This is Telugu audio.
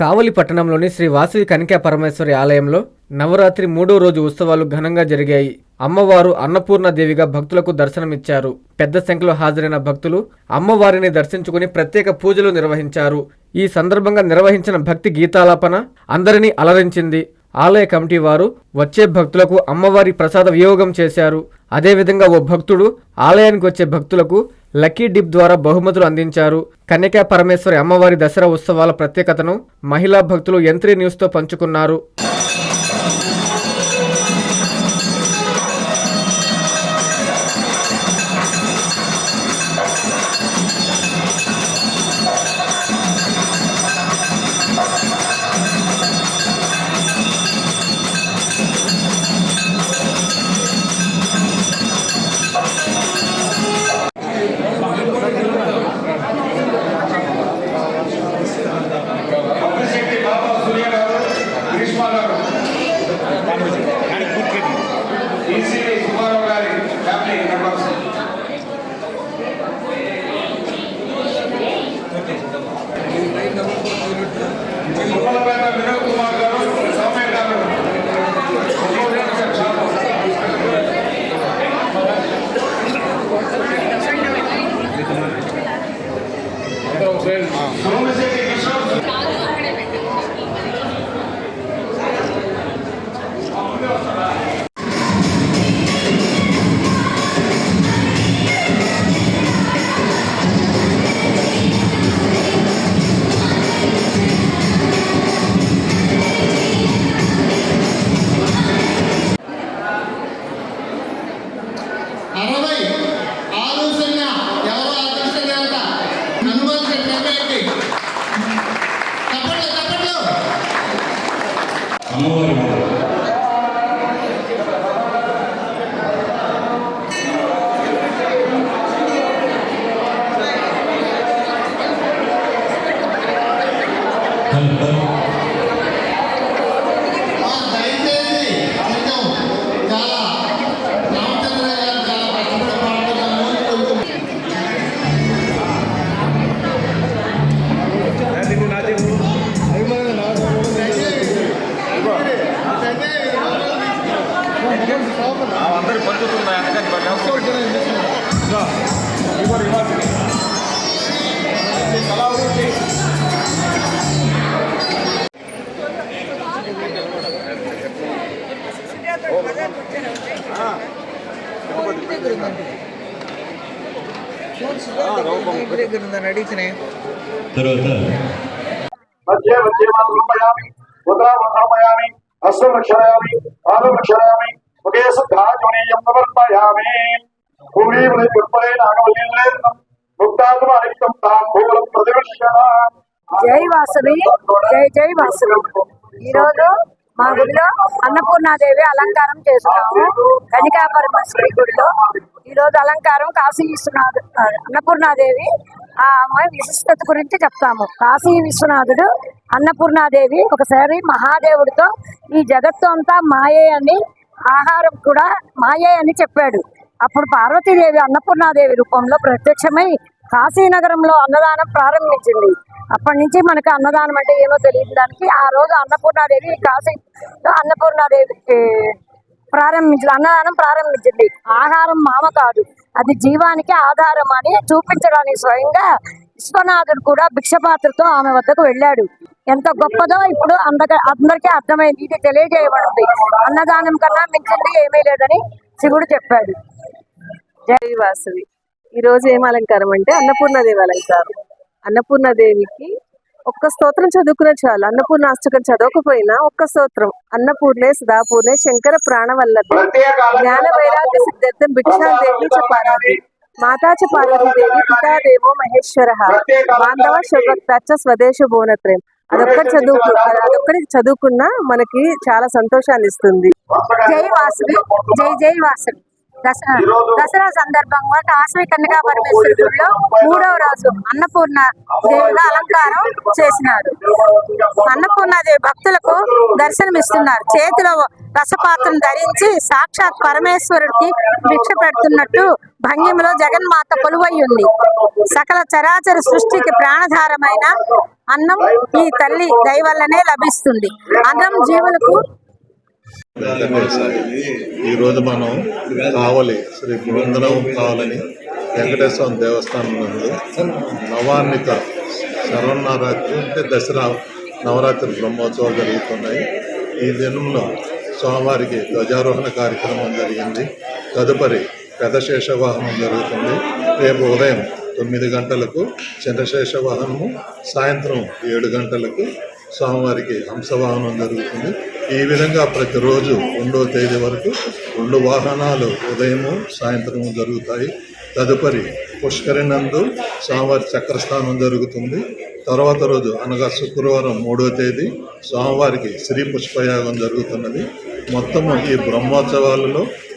కావలి పట్టణంలోని శ్రీ వాసవి కనికా పరమేశ్వరి ఆలయంలో నవరాత్రి మూడో రోజు ఉత్సవాలు ఘనంగా జరిగాయి. అమ్మవారు అన్నపూర్ణ దేవిగా భక్తులకు దర్శనమిచ్చారు. పెద్ద సంఖ్యలో హాజరైన భక్తులు అమ్మవారిని దర్శించుకుని ప్రత్యేక పూజలు నిర్వహించారు. ఈ సందర్భంగా నిర్వహించిన భక్తి గీతాలాపన అందరినీ అలరించింది. ఆలయ కమిటీ వారు వచ్చే భక్తులకు అమ్మవారి ప్రసాద వియోగం చేశారు. అదేవిధంగా ఓ భక్తుడు ఆలయానికి వచ్చే భక్తులకు లక్కీ డిప్ ద్వారా బహుమతులు అందించారు. కన్యకా పరమేశ్వరి అమ్మవారి దసరా ఉత్సవాల ప్రత్యేకతను మహిళా భక్తులు ఎంత్రీ న్యూస్తో పంచుకున్నారు. ஆ అందరికి పంచుతున్నాయి అందుకని తర్వాత మధ్య మధ్య రూపయామి ముద్రాం సమయామి హస్తం రక్షయామి పాదం రక్షయామి సమర్పయామి భూమీముని జై వాసవి జై జై వాసవి. ఈరోజు మా గుడిలో అన్నపూర్ణాదేవి అలంకారం చేస్తున్నాము. కనికా పరమేశ్వరి గుడిలో ఈరోజు అలంకారం కాశీ విశ్వనాథ్ అన్నపూర్ణాదేవి ఆ అమ్మాయి విశిష్టత గురించి చెప్తాము. కాశీ విశ్వనాథుడు అన్నపూర్ణాదేవి ఒకసారి మహాదేవుడితో ఈ జగత్తు అంతా మాయే అని ఆహారం కూడా మాయే అని చెప్పాడు. అప్పుడు పార్వతీదేవి అన్నపూర్ణాదేవి రూపంలో ప్రత్యక్షమై కాశీనగరంలో అన్నదానం ప్రారంభించింది. అప్పటి నుంచి మనకు అన్నదానం అంటే ఏమో తెలియదు దానికి. ఆ రోజు అన్నపూర్ణాదేవి కాశీలో అన్నపూర్ణాదేవి ప్రారంభించింది. అన్నదానం ప్రారంభించింది. ఆహారం మామ కాదు. అది జీవానికి ఆధారం అని చూపించడానికి స్వయంగా విశ్వనాథుడు కూడా భిక్షపాత్రతో ఆమె వద్దకు వెళ్ళాడు. ఎంత గొప్పదో ఇప్పుడు అందక అందరికీ అర్థమైంది. ఇది తెలియజేయబడింది. అన్నదానం కన్నా మించింది ఏమీ లేదని శివుడు చెప్పాడు. జై వాసవి. ఈ రోజు ఏం అలంకారం అంటే అన్నపూర్ణదేవి అలంకారం. అన్నపూర్ణదేవికి ఒక్క స్తోత్రం చదువుకునే చాలు. అన్నపూర్ణ అష్టకం చదవకపోయినా ఒక్క స్తోత్రం. అన్నపూర్ణే సదాపూర్ణే శంకర ప్రాణవల్లభే. జ్ఞాన వైరాగ్య సిద్ధార్థం భిక్షాదేవి చ మాతా చ పార్వతీదేవి పితాదేవో మహేశ్వర. బాంధవ శివభక్తాచ స్వదేశ భువనత్రయం అదొక్కటి చదువుకు అదొక్కటి చదువుకున్నా మనకి చాలా సంతోషాన్ని ఇస్తుంది జై వాసవి. జై జై వాసవి. దసరా దసరా సందర్భంగా కాశీ కన్యకా పరమేశ్వరి గుడిలో మూడవ రోజు అన్నపూర్ణ దేవుగా అలంకారం చేసినారు. అన్నపూర్ణాదేవి భక్తులకు దర్శనమిస్తున్నారు చేతిలో రసపాత్రం ధరించి సాక్షాత్ పరమేశ్వరుడికి భిక్ష పెడుతున్నట్టు భంగిమలో జగన్మాత కొలువై ఉంది. సకల చరాచర సృష్టికి ప్రాణధారమైన అన్నం ఈ తల్లి దయ వల్లనే లభిస్తుంది. అన్నం జీవులకు ఈరోజు మనం కావలి శ్రీ బృందరం కావాలని వెంకటేశ్వర దేవస్థానం నందు నవాన్నిక శరన్నరాత్రి అంటే దసరా నవరాత్రి బ్రహ్మోత్సవాలు జరుగుతున్నాయి. ఈ దినంలో స్వామివారికి ధ్వజారోహణ కార్యక్రమం జరిగింది. తదుపరి పెదశేష వాహనం జరుగుతుంది. రేపు ఉదయం తొమ్మిది గంటలకు చంద్రశేష వాహనము సాయంత్రం ఏడు గంటలకు స్వామివారికి హంసవాహనం జరుగుతుంది. ఈ విధంగా ప్రతిరోజు రెండవ తేదీ వరకు రెండు వాహనాలు ఉదయము సాయంత్రము జరుగుతాయి. తదుపరి పుష్కరినందు స్వామివారి చక్రస్థానం జరుగుతుంది. తర్వాత రోజు అనగా శుక్రవారం మూడవ తేదీ స్వామివారికి శ్రీ పుష్పయాగం జరుగుతున్నది. మొత్తము ఈ బ్రహ్మోత్సవాలలో